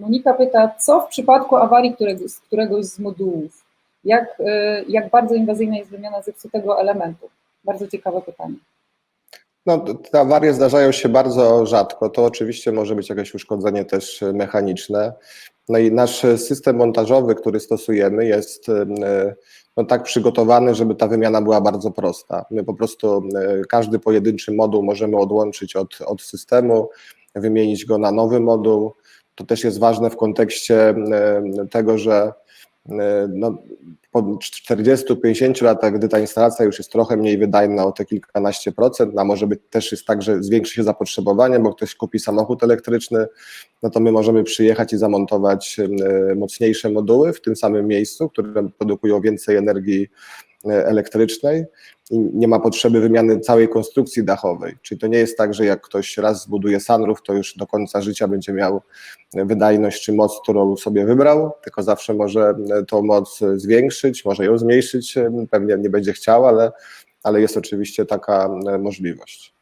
Monika pyta, co w przypadku awarii z któregoś z modułów? Jak, y, jak bardzo inwazyjna jest wymiana zepsutego elementu? Bardzo ciekawe pytanie. No, te awarie zdarzają się bardzo rzadko. To oczywiście może być jakieś uszkodzenie też mechaniczne. No i nasz system montażowy, który stosujemy, jest e, no, tak przygotowany, żeby ta wymiana była bardzo prosta. My po prostu e, każdy pojedynczy moduł możemy odłączyć od, od systemu, wymienić go na nowy moduł. To też jest ważne w kontekście e, tego, że no, po 40-50 latach, gdy ta instalacja już jest trochę mniej wydajna o te kilkanaście procent, a może być też jest tak, że zwiększy się zapotrzebowanie, bo ktoś kupi samochód elektryczny, no to my możemy przyjechać i zamontować mocniejsze moduły w tym samym miejscu, które produkują więcej energii elektrycznej i nie ma potrzeby wymiany całej konstrukcji dachowej. Czyli to nie jest tak, że jak ktoś raz zbuduje sunroof, to już do końca życia będzie miał wydajność czy moc, którą sobie wybrał, tylko zawsze może tą moc zwiększyć, może ją zmniejszyć, pewnie nie będzie chciał, ale, ale jest oczywiście taka możliwość.